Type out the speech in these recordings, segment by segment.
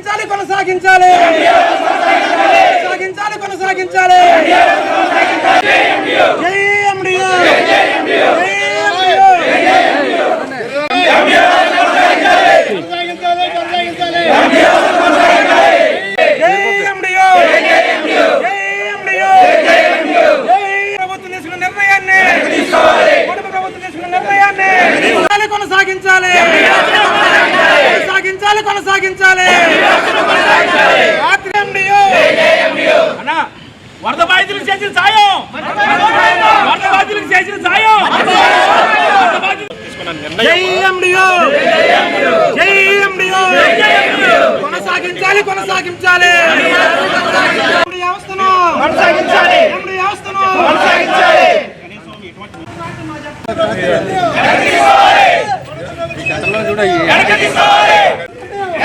కొనసాగించాలి కొనసాగించాలి. కొనసాగించాలి కొనసాగించాలి. జై ఎండియో జై నిర్ణయాన్ని. కొనసాగించాలి. కొనసాగించాలి కొనసాగించాలి. అన్నా వరద బాధితులకు చేసిన సాయం. వరద బాధితులకు చేసిన సాయం. కొనసాగించాలి కొనసాగించాలి. ఎండి వ్యవస్థను కొనసాగించాలి ఎండి వ్యవస్థను కొనసాగించాలి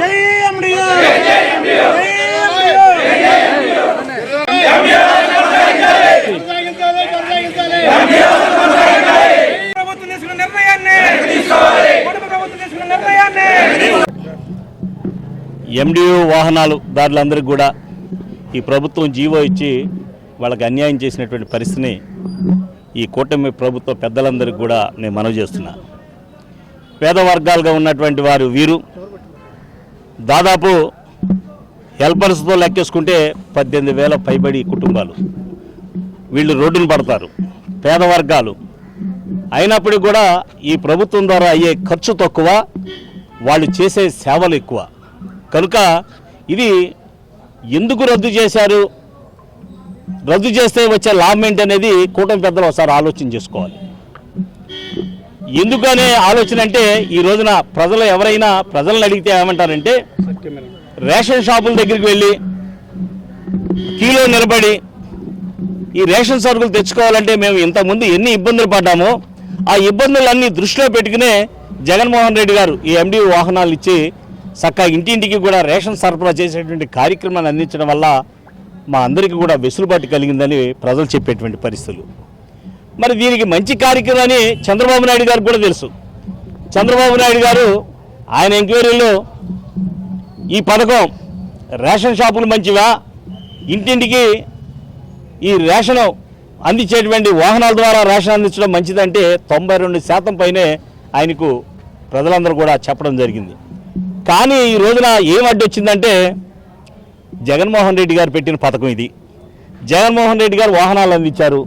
జై ఎండియో జై ఎండియో ప్రభుత్వం తీసుకున్న నిర్ణయాన్ని కుటుంబ ప్రభుత్వం తీసుకున్న నిర్ణయాన్ని ఎండిఓ వాహనాలు దారులందరికీ కూడా ఈ ప్రభుత్వం జీవో ఇచ్చి వాళ్ళకి అన్యాయం చేసినటువంటి పరిస్థితిని ఈ కూటమి ప్రభుత్వ పెద్దలందరికీ కూడా నేను మనవి చేస్తున్నా. పేద వర్గాలుగా ఉన్నటువంటి వారు వీరు దాదాపు హెల్పర్స్తో లెక్కేసుకుంటే పద్దెనిమిది వేల పైబడి కుటుంబాలు. వీళ్ళు రోడ్డును పడతారు. పేద వర్గాలు. అయినప్పటికీ కూడా ఈ ప్రభుత్వం ద్వారా అయ్యే ఖర్చు తక్కువ వాళ్ళు చేసే సేవలు ఎక్కువ. కనుక ఇది ఎందుకు రద్దు చేశారు? రద్దు చేస్తే వచ్చే లాభం ఏంటనేది అనేది కూటమి పెద్దలు ఒకసారి ఆలోచన చేసుకోవాలి. ఎందుకనే ఆలోచన అంటే ఈ రోజున ప్రజలు ఎవరైనా ప్రజలను అడిగితే ఏమంటారంటే రేషన్ షాపుల దగ్గరికి వెళ్ళి క్యూలో నిలబడి ఈ రేషన్ సరుకులు తెచ్చుకోవాలంటే మేము ఇంతకుముందు ఎన్ని ఇబ్బందులు పడ్డామో ఆ ఇబ్బందులన్నీ దృష్టిలో పెట్టుకునే జగన్మోహన్ రెడ్డి గారు ఈ ఎండి వాహనాలు ఇచ్చి చక్కగా ఇంటింటికి కూడా రేషన్ సరఫరా చేసేటువంటి కార్యక్రమాన్ని అందించడం వల్ల మా అందరికీ కూడా వెసులుబాటు కలిగిందని ప్రజలు చెప్పేటువంటి పరిస్థితులు. మరి దీనికి మంచి కార్యక్రమం అని చంద్రబాబు నాయుడు గారు కూడా తెలుసు. చంద్రబాబు నాయుడు గారు ఆయన ఎంక్వైరీలో ఈ పథకం రేషన్ షాపులు మంచివా? ఇంటింటికి ఈ రేషన్ అందించేటువంటి వాహనాల ద్వారా రేషన్ అందించడం మంచిదంటే తొంభై రెండు శాతం పైనే ఆయనకు ప్రజలందరూ కూడా చెప్పడం జరిగింది. కానీ ఈ రోజున ఏం అడ్డొచ్చిందంటే జగన్మోహన్ రెడ్డి గారు పెట్టిన పథకం ఇది. జగన్మోహన్ రెడ్డి గారు వాహనాలు అందించారు.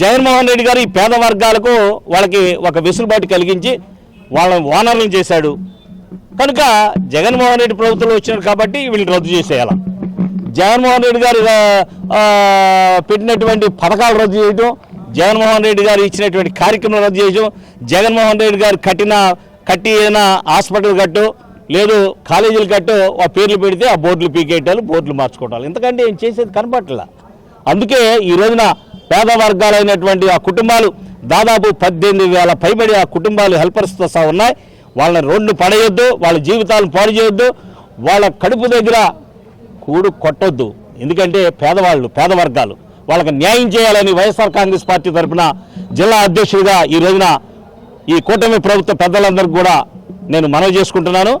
జగన్మోహన్ రెడ్డి గారు ఈ పేద వర్గాలకు వాళ్ళకి ఒక వెసులుబాటు కలిగించి వాళ్ళని ఓనర్లను చేశాడు. కనుక జగన్మోహన్ రెడ్డి ప్రభుత్వంలో వచ్చినారు కాబట్టి వీళ్ళు రద్దు చేసేయాల. జగన్మోహన్ రెడ్డి గారు పెట్టినటువంటి పథకాలు రద్దు చేయటం జగన్మోహన్ రెడ్డి గారు ఇచ్చినటువంటి కార్యక్రమం రద్దు చేయటం జగన్మోహన్ రెడ్డి గారు కట్టిన కట్టి హాస్పిటల్ కట్టు లేదు కాలేజీలు కట్టు ఆ పేర్లు పెడితే ఆ బోర్డులు పీకేయటాలు బోర్డులు మార్చుకోవటాలు. ఎందుకంటే ఏం చేసేది కనపట్ల. అందుకే ఈ రోజున పేద వర్గాలైనటువంటి ఆ కుటుంబాలు దాదాపు పద్దెనిమిది వేల పైబడి ఆ కుటుంబాలు హెల్పర్స్తో సహా ఉన్నాయి. వాళ్ళని రోడ్డు పడేయొద్దు వాళ్ళ జీవితాలను పాడు చేయొద్దు వాళ్ళ కడుపు దగ్గర కూడు కొట్టొద్దు. ఎందుకంటే పేదవాళ్ళు పేద వర్గాలు. వాళ్ళకి న్యాయం చేయాలని వైఎస్ఆర్ కాంగ్రెస్ పార్టీ తరఫున జిల్లా అధ్యక్షుడిగా ఈ రోజున ఈ కూటమి ప్రభుత్వ పెద్దలందరికీ కూడా నేను మనవి చేసుకుంటున్నాను.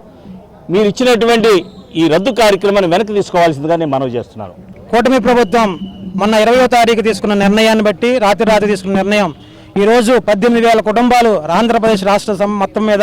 మీరు ఇచ్చినటువంటి ఈ రద్దు కార్యక్రమాన్ని వెనక్కి తీసుకోవాల్సిందిగా నేను మనవి చేస్తున్నాను. కూటమి ప్రభుత్వం మొన్న ఇరవయో తారీఖు తీసుకున్న నిర్ణయాన్ని బట్టి రాత్రి రాత్రి తీసుకున్న నిర్ణయం ఈరోజు పద్దెనిమిది వేల కుటుంబాలు ఆంధ్రప్రదేశ్ రాష్ట్ర సం- మొత్తం మీద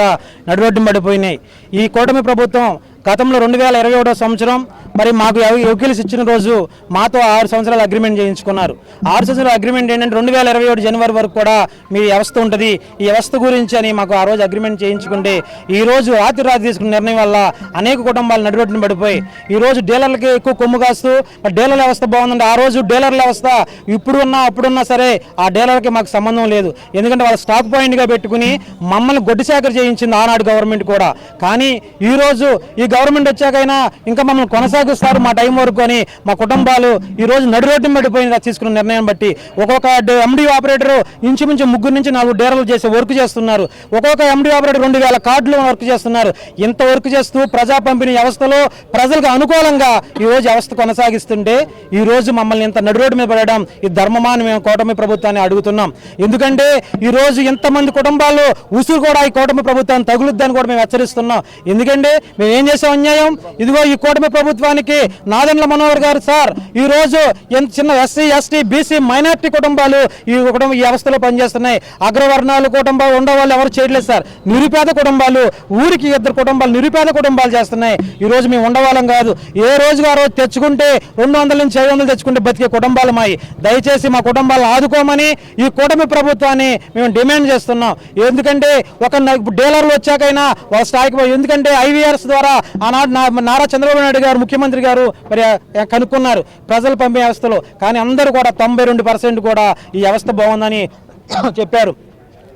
నడువడ్డం పడిపోయినాయి. ఈ కూటమి ప్రభుత్వం గతంలో రెండు వేల ఇరవై ఒకటో సంవత్సరం మరి మాకు యోగ్యులు ఇచ్చిన రోజు మాతో ఆరు సంవత్సరాలు అగ్రిమెంట్ చేయించుకున్నారు. ఆరు సంవత్సరాల అగ్రిమెంట్ ఏంటంటే రెండు వేల ఇరవై ఒకటి జనవరి వరకు కూడా మీ వ్యవస్థ ఉంటుంది. ఈ వ్యవస్థ గురించి అని మాకు ఆ రోజు అగ్రిమెంట్ చేయించుకుంటే ఈ రోజు రాత్రి రాత్రి తీసుకున్న నిర్ణయం వల్ల అనేక కుటుంబాలు నడిరొట్టిన పడిపోయి ఈ రోజు డీలర్లకి ఎక్కువ కొమ్ము కాస్తూ డీలర్ల వ్యవస్థ బాగుందండి ఆ రోజు డీలర్ల వ్యవస్థ ఇప్పుడు ఉన్నా అప్పుడున్నా సరే ఆ డీలర్కి మాకు సంబంధం లేదు. ఎందుకంటే వాళ్ళ స్టాక్ పాయింట్గా పెట్టుకుని మమ్మల్ని గొడ్డు సేకర చేయించింది ఆనాడు గవర్నమెంట్ కూడా. కానీ ఈ రోజు ఈ గవర్నమెంట్ వచ్చాకైనా ఇంకా మమ్మల్ని కొనసాగిస్తారు మా టైం వరకు అని మా కుటుంబాలు ఈ రోజు నడు రోడ్డు పడిపోయిన తీసుకున్న నిర్ణయం బట్టి ఒక్కొక్క ఎండీ ఆపరేటర్ ఇంచుమించు ముగ్గురు నుంచి నాలుగు డేరలు చేసే వర్క్ చేస్తున్నారు. ఒక్కొక్క ఎండీ ఆపరేటర్ రెండు వేల కార్డులు వర్క్ చేస్తున్నారు. ఇంత వర్క్ చేస్తూ ప్రజా పంపిణీ వ్యవస్థలో ప్రజలకు అనుకూలంగా ఈ రోజు వ్యవస్థ కొనసాగిస్తుంటే ఈ రోజు మమ్మల్ని ఇంత నడు రోడ్డు మీద పడడం ఈ ధర్మమా అని మేము కూటమి ప్రభుత్వాన్ని అడుగుతున్నాం. ఎందుకంటే ఈ రోజు ఇంతమంది కుటుంబాలు ఉసురు కూడా ఈ కూటమి ప్రభుత్వాన్ని తగులుద్దని కూడా మేము హెచ్చరిస్తున్నాం. ఎందుకంటే మేము ఏం చేసాం అన్యాయం? ఇదిగో ఈ కూటమి ప్రభుత్వానికి నాదెండ్ల మనోహర్ గారు సార్ ఈ రోజు ఎంత చిన్న ఎస్సీ ఎస్టీ బీసీ మైనార్టీ కుటుంబాలు ఈ కుటుంబ ఈ వ్యవస్థలో పనిచేస్తున్నాయి. అగ్రవర్ణాలు కుటుంబాలు ఉండేవాళ్ళు ఎవరు చేయట్లేదు సార్. నిరుపేద కుటుంబాలు ఊరికి ఇద్దరు కుటుంబాలు నిరుపేద కుటుంబాలు చేస్తున్నాయి. ఈ రోజు మేము ఉండవాళ్ళం కాదు. ఏ రోజుగా గారు రోజు తెచ్చుకుంటే రెండు వందల నుంచి ఐదు వందలు తెచ్చుకుంటే బతికే కుటుంబాలు మాయి. దయచేసి మా కుటుంబాలను ఆదుకోమని ఈ కూటమి ప్రభుత్వాన్ని మేము డిమాండ్ చేస్తున్నాం. ఎందుకంటే ఒక డీలర్లు వచ్చాకైనా వాళ్ళ స్థాయికి ఎందుకంటే ఐవీఆర్స్ ద్వారా ఆనాడు నా- నారా చంద్రబాబు నాయుడు గారు ముఖ్యమంత్రి గారు మరి కనుక్కున్నారు ప్రజలు పంపే వ్యవస్థలో. కానీ అందరూ కూడా తొంభై రెండు పర్సెంట్ కూడా ఈ వ్యవస్థ బాగుందని చెప్పారు.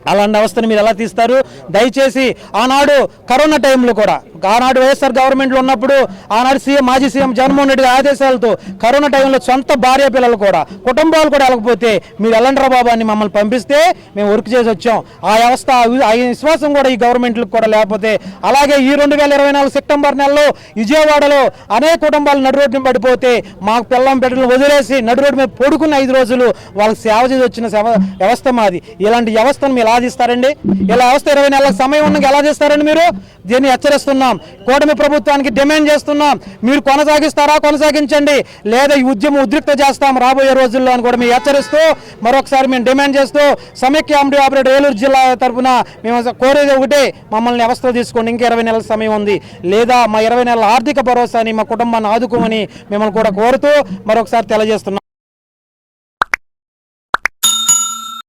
అలాంటి అవస్థను మీరు ఎలా తీస్తారు? దయచేసి ఆనాడు కరోనా టైంలో కూడా ఆనాడు వైఎస్ఆర్ గవర్నమెంట్లో ఉన్నప్పుడు ఆనాడు సీఎం మాజీ సీఎం జగన్మోహన్ రెడ్డి ఆదేశాలతో కరోనా టైంలో సొంత భార్య పిల్లలు కూడా కుటుంబాలు కూడా వెళ్ళకపోతే మీరు ఎల్లండ్రా బాబు అని మమ్మల్ని పంపిస్తే మేము వర్క్ చేసి వచ్చాం. ఆ వ్యవస్థ ఆ విశ్వాసం కూడా ఈ గవర్నమెంట్లకు కూడా లేకపోతే అలాగే ఈ రెండు వేల ఇరవై నాలుగు సెప్టెంబర్ నెలలో విజయవాడలో అనేక కుటుంబాలు నడు పడిపోతే మాకు పిల్లం బిడ్డలు వదిలేసి నడు రోడ్డు మీద పడుకున్న ఐదు రోజులు వాళ్ళకి సేవ చేసి వచ్చిన వ్యవస్థ మాది. ఇలాంటి వ్యవస్థను మీరు ఎలా తీస్తారండి ఇలా వ్యవస్థ ఇరవై నెలల సమయం ఉన్నాక ఎలా చేస్తారండి మీరు? దీన్ని హెచ్చరిస్తున్నా. కూటమి ప్రభుత్వానికి డిమాండ్ చేస్తున్నాం. మీరు కొనసాగిస్తారా? కొనసాగించండి. లేదా ఈ ఉద్యమం ఉద్రిక్త చేస్తాం రాబోయే రోజుల్లో అని కూడా మేము హెచ్చరిస్తూ మరొకసారి మేము డిమాండ్ చేస్తూ సమైక్య ఎండి ఆపరేటర్ ఏలూరు జిల్లా తరఫున మేము కోరేది ఒకటే మమ్మల్ని వ్యవస్థ తీసుకోండి. ఇంకా ఇరవై నెలల సమయం ఉంది. లేదా మా ఇరవై నెలల ఆర్థిక భరోసాని మా కుటుంబాన్ని ఆదుకోమని మిమ్మల్ని కూడా కోరుతూ మరొకసారి తెలియజేస్తున్నాం.